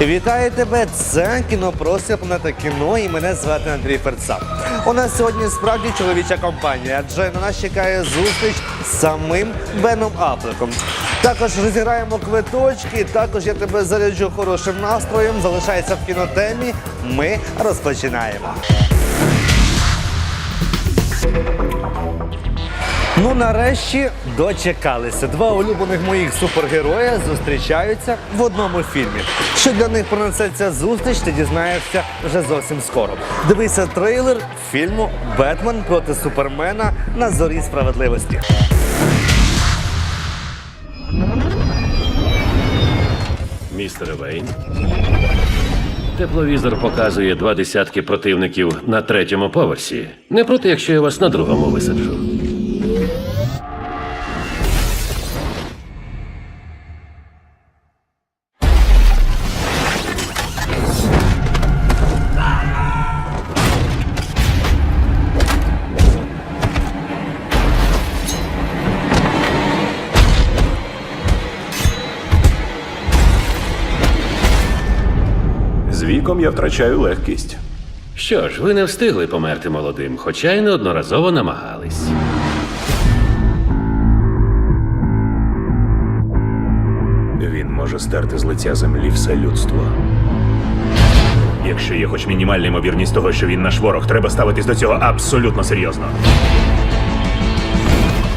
Вітаю тебе! Це кінопростір планета кіно і мене звати Андрій Ферцак. У нас сьогодні справді чоловіча компанія, адже на нас чекає зустріч з самим Беном Апликом. Також розіграємо квиточки, також я тебе заряджу хорошим настроєм. Залишайся в кінотемі. Ми розпочинаємо. Ну, нарешті дочекалися. Два улюблених моїх супергероя зустрічаються в одному фільмі. Що для них принесе ця зустріч, ти дізнаєшся вже зовсім скоро. Дивися трейлер фільму Бетмен проти Супермена на зорі справедливості. Містер Вейн. Тепловізор показує два десятки противників на третьому поверсі. Не проти, якщо я вас на другому висаджу. Віком я втрачаю легкість. Що ж, ви не встигли померти молодим, хоча й неодноразово намагались. Він може стерти з лиця землі все людство. Якщо є хоч мінімальна ймовірність того, що він наш ворог, треба ставитись до цього абсолютно серйозно.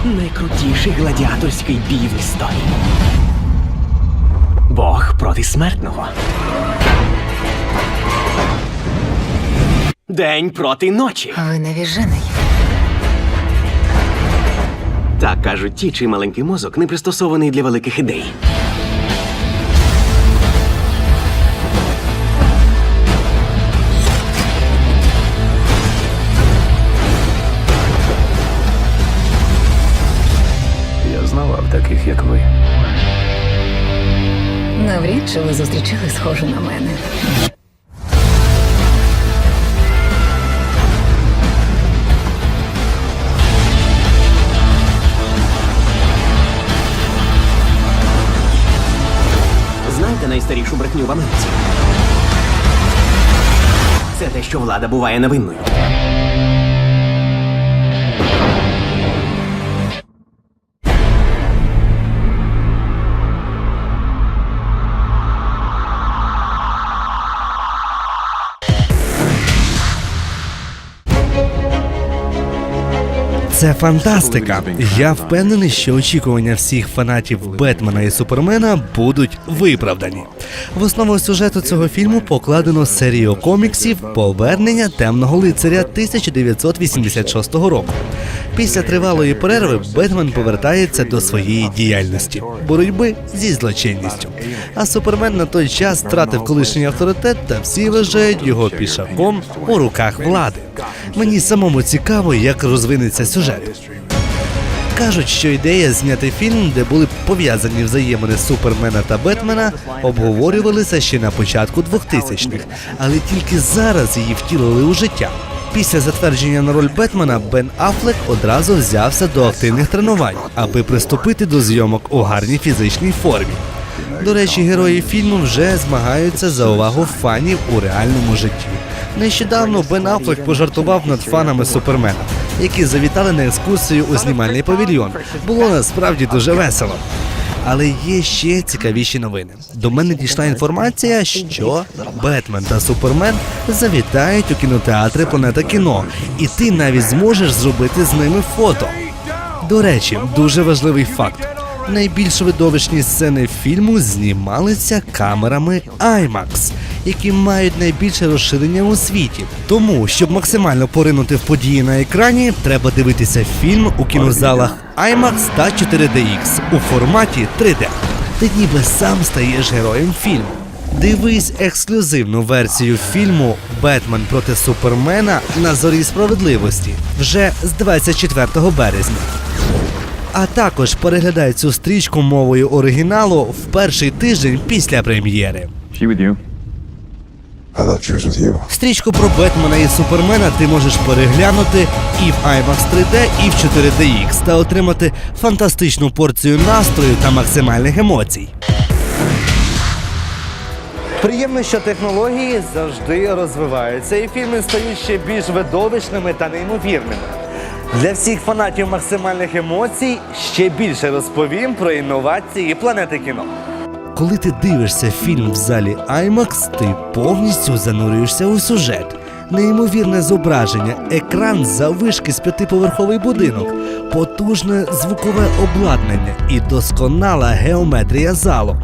Найкрутіший гладіаторський бій в історії. Бог проти смертного. День проти ночі. Ви навіжений. Так кажуть ті, чий маленький мозок не пристосований для великих ідей. Я знавав таких, як ви. Навряд чи ви зустрічали схожу на мене. Знаєте найстарішу брехню в Америці? Це те, що влада буває невинною. Це фантастика. Я впевнений, що очікування всіх фанатів Бетмена і Супермена будуть виправдані. В основу сюжету цього фільму покладено серію коміксів Повернення темного лицаря 1986 року. Після тривалої перерви Бетмен повертається до своєї діяльності боротьби зі злочинністю. А Супермен на той час втратив колишній авторитет, та всі вважають його пішаком у руках влади. Мені самому цікаво, як розвинеться сюжет. Кажуть, що ідея зняти фільм, де були пов'язані взаємини Супермена та Бетмена, обговорювалися ще на початку 2000-х, але тільки зараз її втілили у життя. Після затвердження на роль Бетмена Бен Аффлек одразу взявся до активних тренувань, аби приступити до зйомок у гарній фізичній формі. До речі, герої фільму вже змагаються за увагу фанів у реальному житті. Нещодавно Бен Аффлек пожартував над фанами Супермена, які завітали на екскурсію у знімальний павільйон. Було насправді дуже весело. Але є ще цікавіші новини. До мене дійшла інформація, що Бетмен та Супермен завітають у кінотеатри Планета кіно, і ти навіть зможеш зробити з ними фото. До речі, дуже важливий факт. Найбільш видовищні сцени фільму знімалися камерами IMAX, які мають найбільше розширення у світі. Тому, щоб максимально поринути в події на екрані, треба дивитися фільм у кінозалах IMAX та 4DX у форматі 3D. Ти ніби сам стаєш героєм фільму. Дивись ексклюзивну версію фільму Бетмен проти Супермена на зорі справедливості вже з 24 березня. А також переглядай цю стрічку мовою оригіналу в перший тиждень після прем'єри. Стрічку про Бетмена і Супермена ти можеш переглянути і в IMAX 3D, і в 4DX та отримати фантастичну порцію настрою та максимальних емоцій. Приємно, що технології завжди розвиваються, і фільми стають ще більш видовищними та неймовірними. Для всіх фанатів максимальних емоцій ще більше розповім про інновації планети кіно. Коли ти дивишся фільм в залі IMAX, ти повністю занурюєшся у сюжет. Неймовірне зображення, екран заввишки з п'ятиповерховий будинок, потужне звукове обладнання і досконала геометрія залу.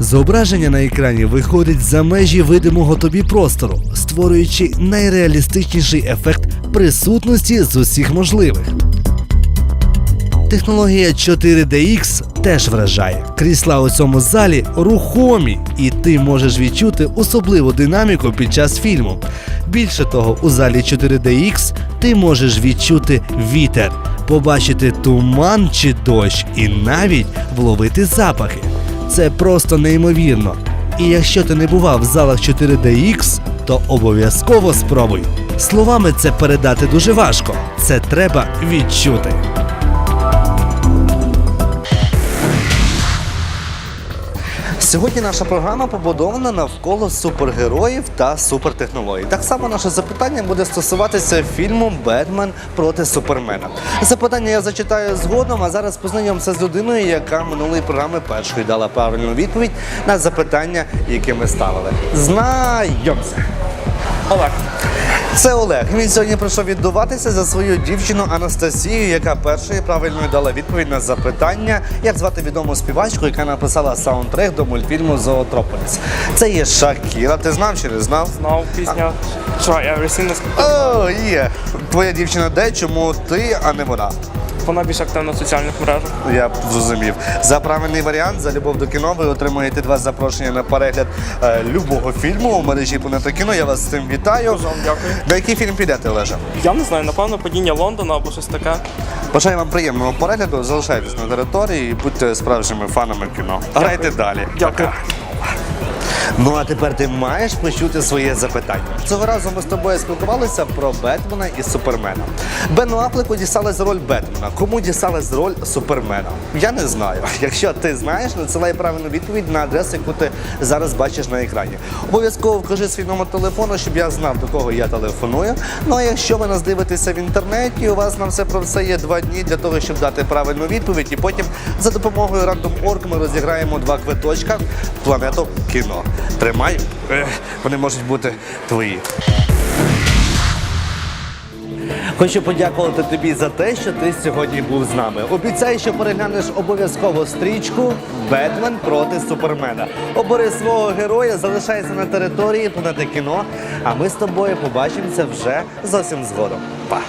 Зображення на екрані виходить за межі видимого тобі простору, створюючи найреалістичніший ефект присутності з усіх можливих. Технологія 4DX теж вражає. Крісла у цьому залі рухомі, і ти можеш відчути особливу динаміку під час фільму. Більше того, у залі 4DX ти можеш відчути вітер, побачити туман чи дощ і навіть вловити запахи. Це просто неймовірно. І якщо ти не бував в залах 4DX, то обов'язково спробуй. Словами це передати дуже важко. Це треба відчути. Сьогодні наша програма побудована навколо супергероїв та супертехнологій. Так само наше запитання буде стосуватися фільму Бетмен проти Супермена. Запитання я зачитаю згодом, а зараз познайомся з людиною, яка минулої програми першою дала правильну відповідь на запитання, яке ми ставили. Знайомся. Олег. Це Олег. Він сьогодні прийшов віддуватися за свою дівчину Анастасію, яка першою правильно дала відповідь на запитання, як звати відому співачку, яка написала саундтрек до мультфільму Зоотрополіс. Це є Шакіра. Ти знав чи не знав? Знав пісня. Що, я О, є. Твоя дівчина де? Чому ти, а не вона? Вона більш активна в соціальних мережах. Я зрозумів. За правильний варіант, за любов до кіно, ви отримуєте два запрошення на перегляд е, любого фільму у мережі Планета кіно. Я вас з цим вітаю. Дуже вам дякую. На який фільм підете, Олежа? Я не знаю, напевно, падіння Лондона або щось таке. Бажаю вам приємного перегляду, залишайтесь на території і будьте справжніми фанами кіно. Грайте далі. Дякую. Ну а тепер ти маєш почути своє запитання. Цього разу ми з тобою спілкувалися про Бетмена і Супермена. Бену Афлеку дісталась роль Бетмена. Кому дісталась роль Супермена? Я не знаю. Якщо ти знаєш, надсилай правильну відповідь на адресу, яку ти зараз бачиш на екрані. Обов'язково вкажи свій номер телефону, щоб я знав, до кого я телефоную. Ну а якщо ви нас дивитеся в інтернеті, у вас на все про все є два дні для того, щоб дати правильну відповідь, і потім за допомогою Random.org ми розіграємо два квиточка планету кіно. Тримай, вони можуть бути твої. Хочу подякувати тобі за те, що ти сьогодні був з нами. Обіцяю, що переглянеш обов'язково стрічку Бетмен проти Супермена. Обери свого героя, залишайся на території планети кіно. А ми з тобою побачимося вже зовсім згодом. Па!